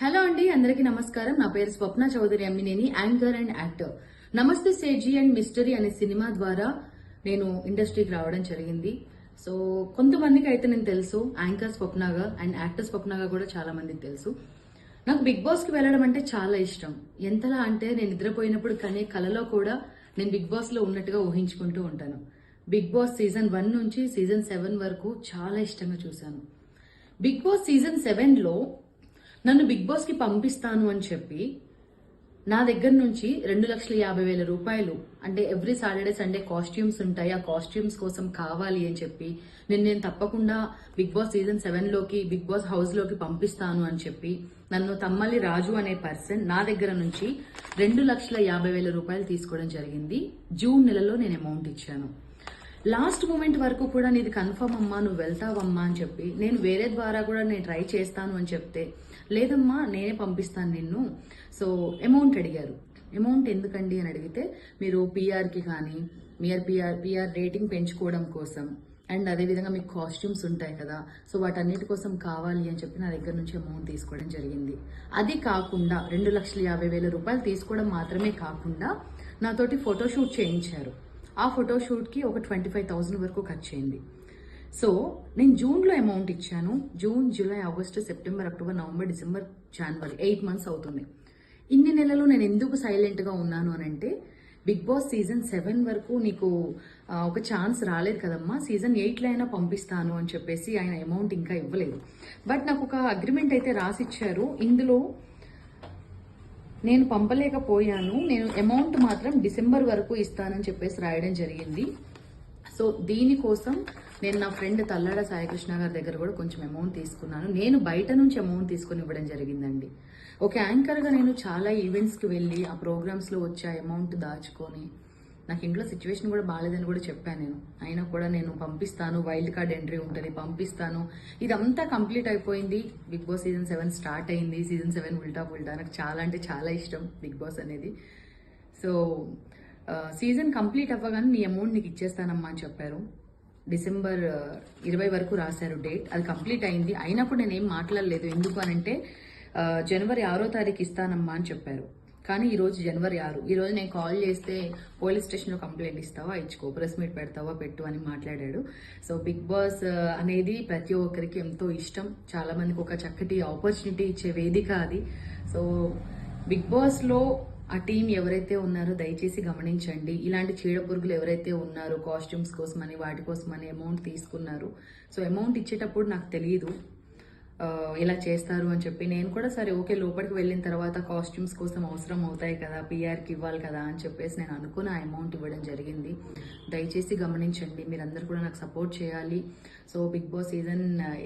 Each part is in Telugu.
హలో అండి అందరికీ నమస్కారం. నా పేరు Swapna Chowdary Ammineni anchor and actor. నమస్తే సేజీ అండ్ మిస్టరీ అనే సినిమా ద్వారా నేను ఇండస్ట్రీకి రావడం జరిగింది. సో కొంతమందికి అయితే నేను తెలుసు. యాంకర్ స్వప్నగా అండ్ యాక్టర్ స్వప్నగా కూడా చాలా మందికి తెలుసు. నాకు బిగ్ బాస్కి వెళ్ళడం అంటే చాలా ఇష్టం. ఎంతలా అంటే నేను నిద్రపోయినప్పుడు కానీ కలలో కూడా నేను బిగ్ బాస్లో ఉన్నట్టుగా ఊహించుకుంటూ ఉంటాను. బిగ్ బాస్ సీజన్ వన్ నుంచి సీజన్ సెవెన్ వరకు చాలా ఇష్టంగా చూశాను. బిగ్ బాస్ సీజన్ సెవెన్లో నన్ను బిగ్ బాస్కి పంపిస్తాను అని చెప్పి నా దగ్గర నుంచి రెండు లక్షల యాభై వేల రూపాయలు అంటే ఎవ్రీ సాటర్డే సండే కాస్ట్యూమ్స్ ఉంటాయి. ఆ కాస్ట్యూమ్స్ కోసం కావాలి అని చెప్పి నేను నేను తప్పకుండా బిగ్ బాస్ సీజన్ సెవెన్లోకి బిగ్ బాస్ హౌస్లోకి పంపిస్తాను అని చెప్పి నన్ను తమ్మల్లి రాజు అనే పర్సన్ నా దగ్గర నుంచి రెండు లక్షల యాభై వేల రూపాయలు తీసుకోవడం జరిగింది. జూన్ నెలలో నేను అమౌంట్ ఇచ్చాను. లాస్ట్ మూమెంట్ వరకు కూడా నీది కన్ఫర్మ్ అమ్మా నువ్వు వెళ్తావమ్మా అని చెప్పి నేను వేరే ద్వారా కూడా నేను ట్రై చేస్తాను అని చెప్తే లేదమ్మా నేనే పంపిస్తాను నిన్ను. సో అమౌంట్ అడిగారు. అమౌంట్ ఎందుకండి అని అడిగితే మీరు పీఆర్కి కానీ మీఆర్ పిఆర్ పిఆర్ రేటింగ్ పెంచుకోవడం కోసం. అండ్ అదేవిధంగా మీకు కాస్ట్యూమ్స్ ఉంటాయి కదా సో వాటన్నిటి కోసం కావాలి అని చెప్పి నా దగ్గర నుంచి అమౌంట్ తీసుకోవడం జరిగింది. అది కాకుండా రెండు లక్షల యాభై వేల రూపాయలు తీసుకోవడం మాత్రమే కాకుండా నాతోటి ఫోటోషూట్ చేయించారు. ఆ ఫోటోషూట్కి ఒక ట్వంటీ ఫైవ్ థౌసండ్ వరకు ఖర్చు అయింది. సో నేను జూన్లో అమౌంట్ ఇచ్చాను. June July August September October November December జనవరి ఎయిట్ మంత్స్ అవుతుంది. ఇన్ని నెలలు నేను ఎందుకు సైలెంట్గా ఉన్నాను అని అంటే బిగ్ బాస్ సీజన్ సెవెన్ వరకు నీకు ఒక ఛాన్స్ రాలేదు కదమ్మా. సీజన్ ఎయిట్లో అయినా పంపిస్తాను అని చెప్పేసి ఆయన అమౌంట్ ఇంకా ఇవ్వలేదు. బట్ నాకు ఒక అగ్రిమెంట్ అయితే రాసిచ్చారు. ఇందులో నేను పంపలేకపోయాను. నేను అమౌంట్ మాత్రం డిసెంబర్ వరకు ఇస్తానని చెప్పేసి రాయడం జరిగింది. సో దీనికోసం నేను నా ఫ్రెండ్ తల్లాడ సాయికృష్ణ గారి దగ్గర కూడా కొంచెం అమౌంట్ తీసుకున్నాను. నేను బయట నుంచి అమౌంట్ తీసుకుని ఇవ్వడం జరిగిందండి. ఒక యాంకర్గా నేను చాలా ఈవెంట్స్కి వెళ్ళి ఆ ప్రోగ్రామ్స్లో వచ్చే అమౌంట్ దాచుకొని నాకు ఇంట్లో సిచ్యువేషన్ కూడా బాగాలేదని కూడా చెప్పాను నేను. అయినా కూడా నేను పంపిస్తాను వైల్డ్ కార్డ్ ఎంట్రీ ఉంటుంది పంపిస్తాను. ఇదంతా కంప్లీట్ అయిపోయింది. Big boss season seven start అయింది. సీజన్ సెవెన్ ఉల్టా ఉల్టా నాకు చాలా అంటే చాలా ఇష్టం బిగ్ బాస్ అనేది. సో సీజన్ కంప్లీట్ అవ్వగానే నీ అమౌంట్ నీకు ఇచ్చేస్తానమ్మా అని చెప్పారు. డిసెంబర్ ఇరవై వరకు రాశారు డేట్. అది కంప్లీట్ అయింది. అయినప్పుడు నేను ఏం మాట్లాడలేదు. ఎందుకు అనంటే జనవరి ఆరో తారీఖు ఇస్తానమ్మా అని చెప్పారు. కానీ ఈరోజు జనవరి ఆరు. ఈరోజు నేను కాల్ చేస్తే పోలీస్ స్టేషన్లో కంప్లైంట్ ఇస్తావా? ఇచ్చుకో. ప్రెస్ మీట్ పెడతావా? పెట్టు అని మాట్లాడాడు. సో బిగ్ బాస్ అనేది ప్రతి ఒక్కరికి ఎంతో ఇష్టం. చాలామందికి ఒక చక్కటి ఆపర్చునిటీ ఇచ్చే వేదిక అది. సో బిగ్ బాస్లో ఆ టీం ఎవరైతే ఉన్నారో దయచేసి గమనించండి. ఇలాంటి చీడపురుగులు ఎవరైతే ఉన్నారో కాస్ట్యూమ్స్ కోసమని వాటి కోసమని అమౌంట్ తీసుకున్నారు. సో అమౌంట్ ఇచ్చేటప్పుడు నాకు తెలియదు ఇలా చేస్తారు అని చెప్పి. నేను కూడా సరే ఓకే లోపలికి వెళ్ళిన తర్వాత కాస్ట్యూమ్స్ కోసం అవసరం అవుతాయి కదా పిఆర్కి ఇవ్వాలి కదా అని చెప్పేసి నేను అనుకుని ఆ అమౌంట్ ఇవ్వడం జరిగింది. దయచేసి గమనించండి మీరందరూ కూడా నాకు సపోర్ట్ చేయాలి. సో బిగ్ బాస్ సీజన్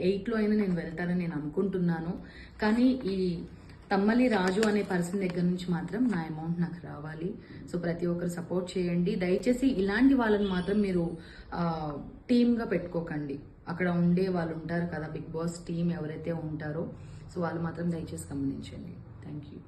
ఎయిట్లో అయినా నేను వెళ్తానని నేను అనుకుంటున్నాను. కానీ ఈ తమ్మలి రాజు అనే పర్సన్ దగ్గర నుంచి మాత్రం నా అమౌంట్ నాకు రావాలి. సో ప్రతి ఒక్కరు సపోర్ట్ చేయండి. దయచేసి ఇలాంటి వాళ్ళని మాత్రం మీరు టీమ్గా పెట్టుకోకండి. అక్కడ ఉండే వాళ్ళు ఉంటారు కదా బిగ్ బాస్ టీం ఎవరైతే ఉంటారో సో వాళ్ళు మాత్రం దయచేసి గమనించండి. Thank you